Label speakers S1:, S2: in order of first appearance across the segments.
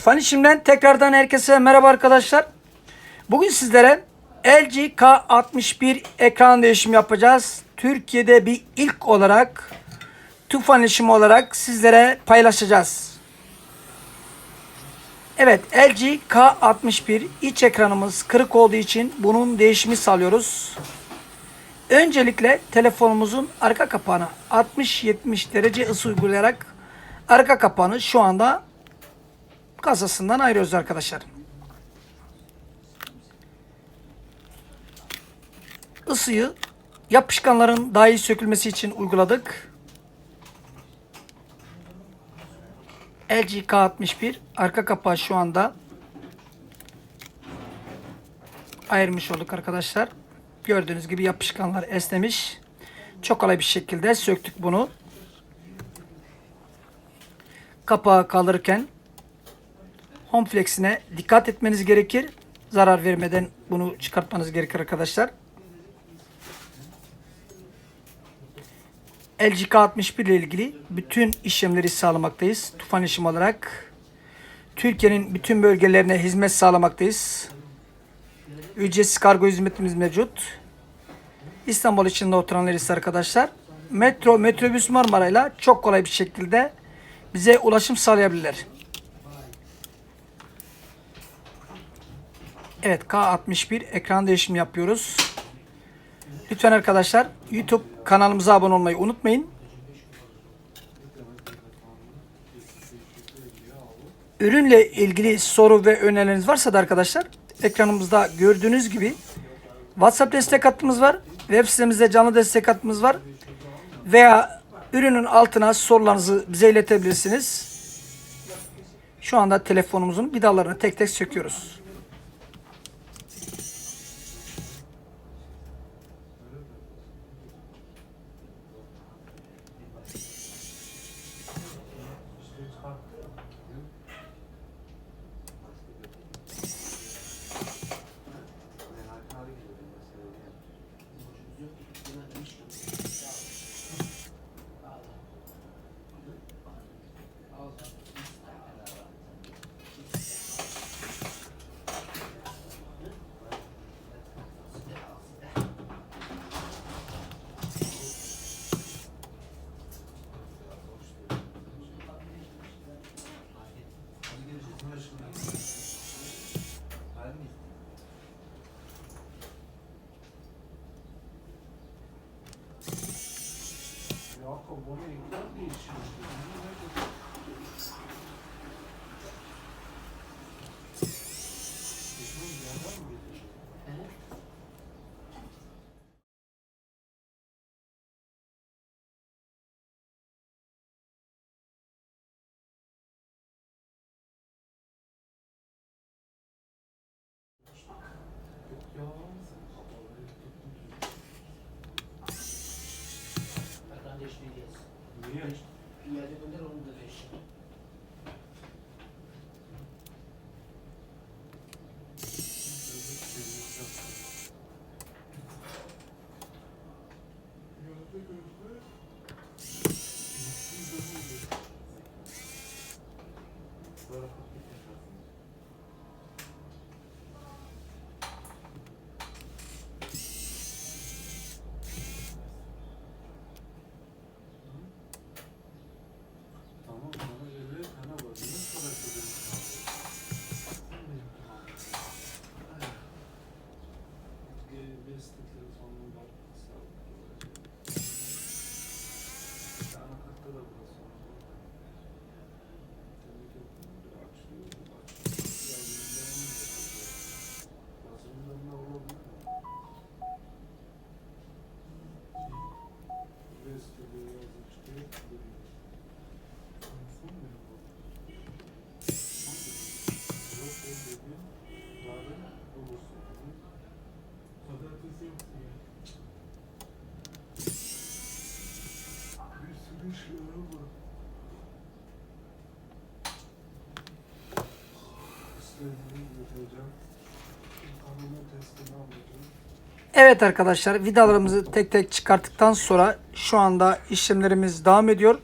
S1: Tufan işimden tekrardan herkese merhaba arkadaşlar. Bugün sizlere LG K61 ekran değişimi yapacağız. Türkiye'de bir ilk olarak Tufan işimi olarak sizlere paylaşacağız. Evet LG K61 iç ekranımız kırık olduğu için bunun değişimi sağlıyoruz. Öncelikle telefonumuzun arka kapağına 60-70 derece ısı uygulayarak arka kapağını şu anda kasasından ayırıyoruz arkadaşlar. Isıyı yapışkanların daha iyi sökülmesi için uyguladık. LG K61 arka kapağı şu anda ayırmış olduk arkadaşlar. Gördüğünüz gibi yapışkanlar esnemiş. Çok kolay bir şekilde söktük bunu. Kapağı kaldırırken home flex'ine dikkat etmeniz gerekir. Zarar vermeden bunu çıkartmanız gerekir arkadaşlar. LG K61 ile ilgili bütün işlemleri sağlamaktayız. Tufan işim olarak Türkiye'nin bütün bölgelerine hizmet sağlamaktayız. Ücretsiz kargo hizmetimiz mevcut. İstanbul içinde oturanlar ise arkadaşlar metro, metrobüs Marmara'yla çok kolay bir şekilde bize ulaşım sağlayabilirler. Evet K61 ekran değişimi yapıyoruz. Lütfen arkadaşlar YouTube kanalımıza abone olmayı unutmayın. Ürünle ilgili soru ve önerileriniz varsa da arkadaşlar ekranımızda gördüğünüz gibi WhatsApp destek hattımız var. Web sitemizde canlı destek hattımız var. Veya ürünün altına sorularınızı bize iletebilirsiniz. Şu anda telefonumuzun vidalarını tek tek söküyoruz. Evet arkadaşlar vidalarımızı tek tek çıkarttıktan sonra şu anda işlemlerimiz devam ediyor.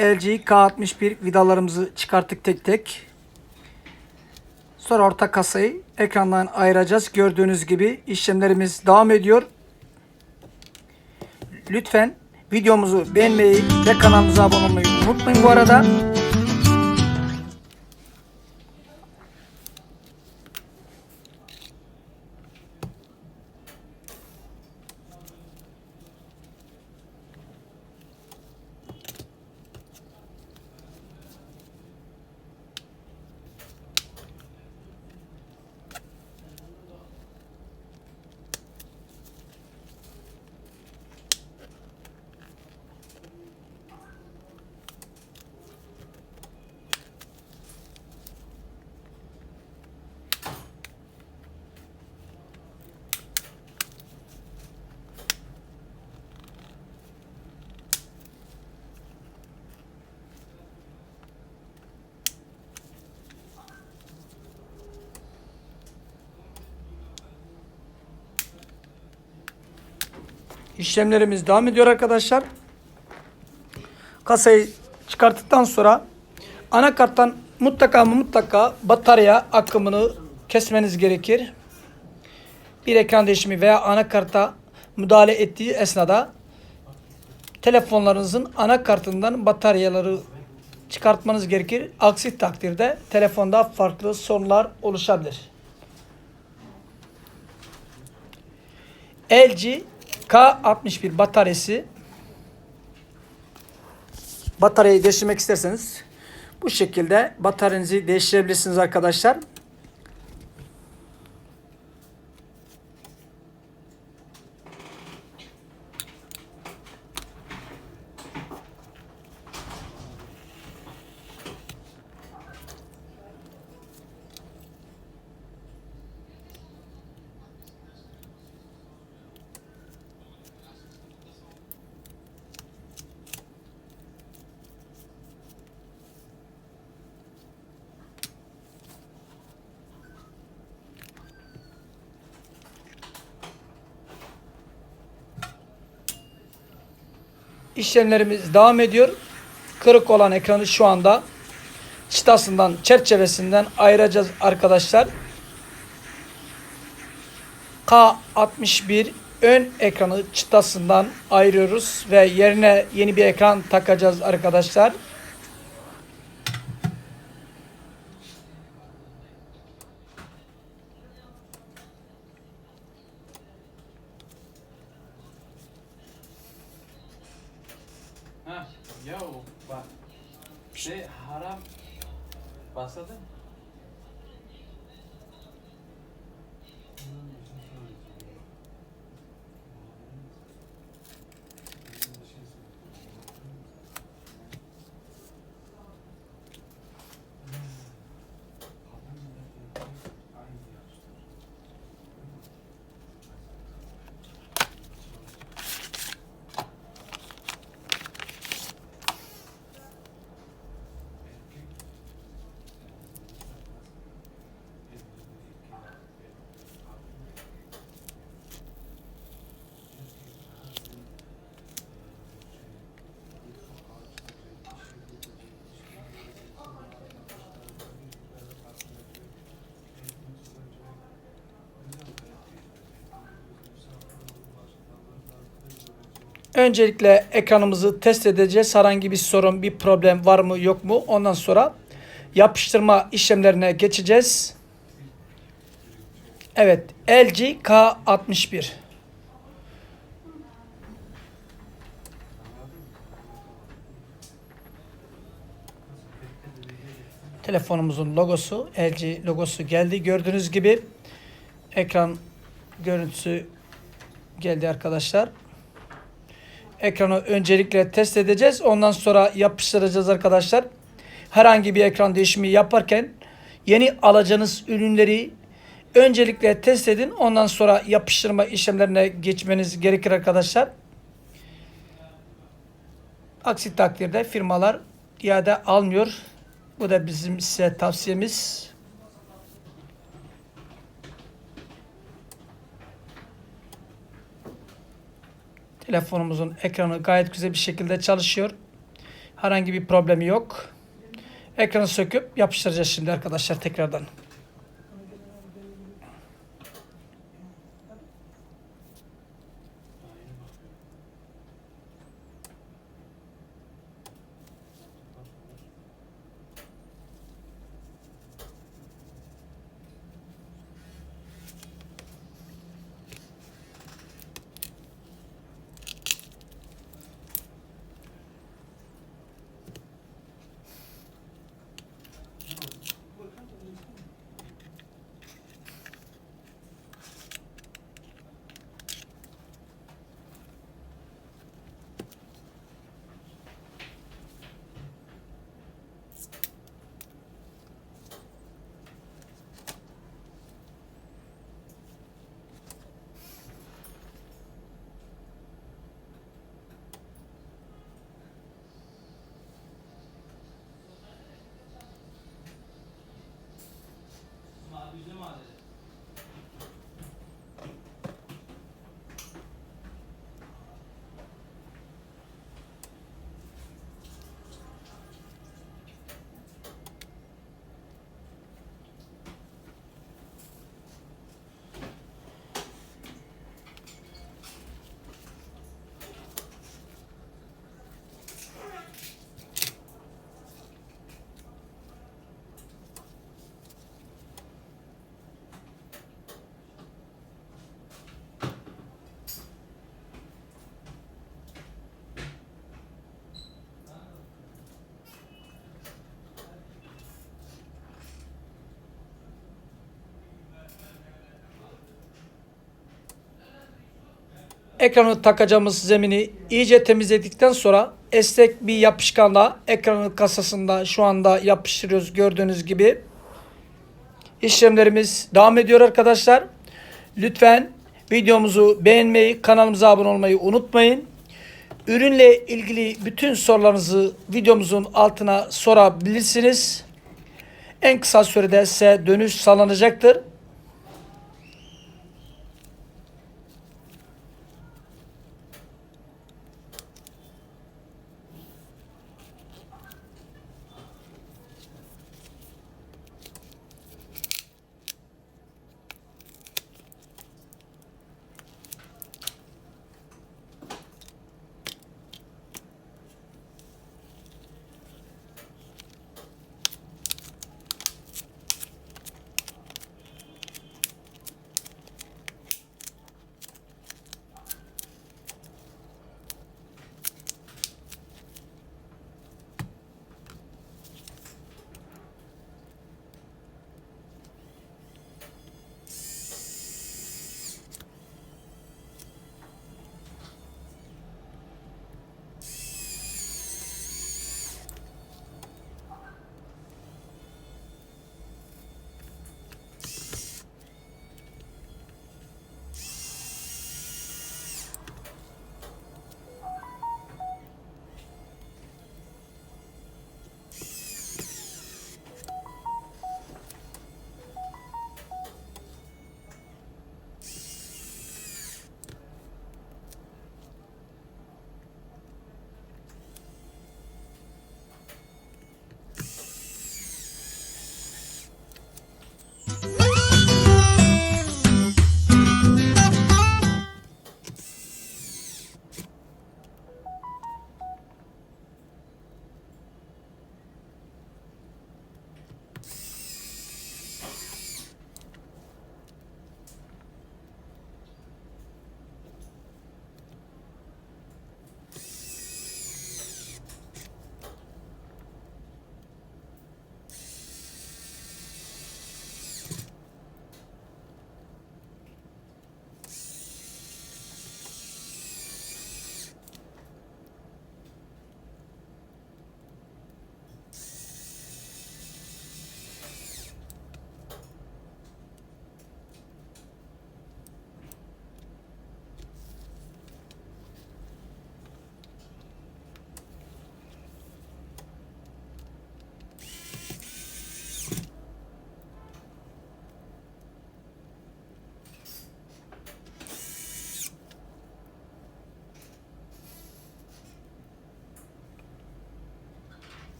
S1: LG K61 vidalarımızı çıkarttık tek tek. Sonra orta kasayı ekrandan ayıracağız. Gördüğünüz gibi işlemlerimiz devam ediyor. Lütfen videomuzu beğenmeyi ve kanalımıza abone olmayı unutmayın bu arada. İşlemlerimiz devam ediyor arkadaşlar. Kasayı çıkarttıktan sonra anakarttan mutlaka ama mutlaka batarya akımını kesmeniz gerekir. Bir ekran değişimi veya anakarta müdahale ettiği esnada telefonlarınızın anakartından bataryaları çıkartmanız gerekir. Aksi takdirde telefonda farklı sorunlar oluşabilir. LG K61 bataryası bataryayı değiştirmek isterseniz bu şekilde bataryanızı değiştirebilirsiniz arkadaşlar. İşlemlerimiz devam ediyor. Kırık olan ekranı şu anda çıtasından, çerçevesinden ayıracağız arkadaşlar. K61 ön ekranı çıtasından ayırıyoruz ve yerine yeni bir ekran takacağız arkadaşlar.
S2: Ha, ya bak. Şey haram başladın.
S1: Öncelikle ekranımızı test edeceğiz. Herhangi bir sorun, bir problem var mı yok mu? Ondan sonra yapıştırma işlemlerine geçeceğiz. Evet, LG K61. Telefonumuzun logosu, LG logosu geldi. Gördüğünüz gibi ekran görüntüsü geldi arkadaşlar. Ekranı öncelikle test edeceğiz. Ondan sonra yapıştıracağız arkadaşlar. Herhangi bir ekran değişimi yaparken yeni alacağınız ürünleri öncelikle test edin. Ondan sonra yapıştırma işlemlerine geçmeniz gerekir arkadaşlar. Aksi takdirde firmalar iade almıyor. Bu da bizim size tavsiyemiz. Telefonumuzun ekranı gayet güzel bir şekilde çalışıyor. Herhangi bir problemi yok. Ekranı söküp yapıştıracağız şimdi arkadaşlar tekrardan.
S2: düzlem adresi.
S1: Ekranı takacağımız zemini iyice temizledikten sonra esnek bir yapışkanla ekranın kasasında şu anda yapıştırıyoruz gördüğünüz gibi. İşlemlerimiz devam ediyor arkadaşlar. Lütfen videomuzu beğenmeyi, kanalımıza abone olmayı unutmayın. Ürünle ilgili bütün sorularınızı videomuzun altına sorabilirsiniz. En kısa sürede size dönüş sağlanacaktır.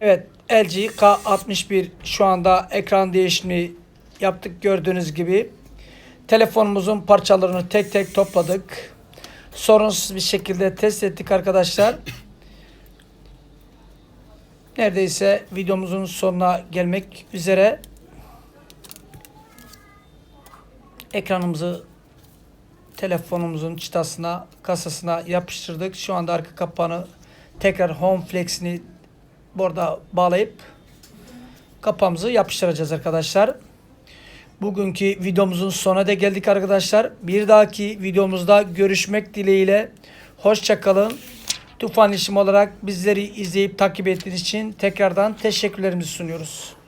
S1: Evet LG K61 şu anda ekran değişimi yaptık gördüğünüz gibi. Telefonumuzun parçalarını tek tek topladık. Sorunsuz bir şekilde test ettik arkadaşlar. Neredeyse videomuzun sonuna gelmek üzere. Ekranımızı telefonumuzun çıtasına, kasasına yapıştırdık. Şu anda arka kapağını tekrar home flex'ini burada bağlayıp kapağımızı yapıştıracağız arkadaşlar. Bugünkü videomuzun sonuna da geldik arkadaşlar. Bir dahaki videomuzda görüşmek dileğiyle. Hoşçakalın. Tufan işim olarak bizleri izleyip takip ettiğiniz için tekrardan teşekkürlerimizi sunuyoruz.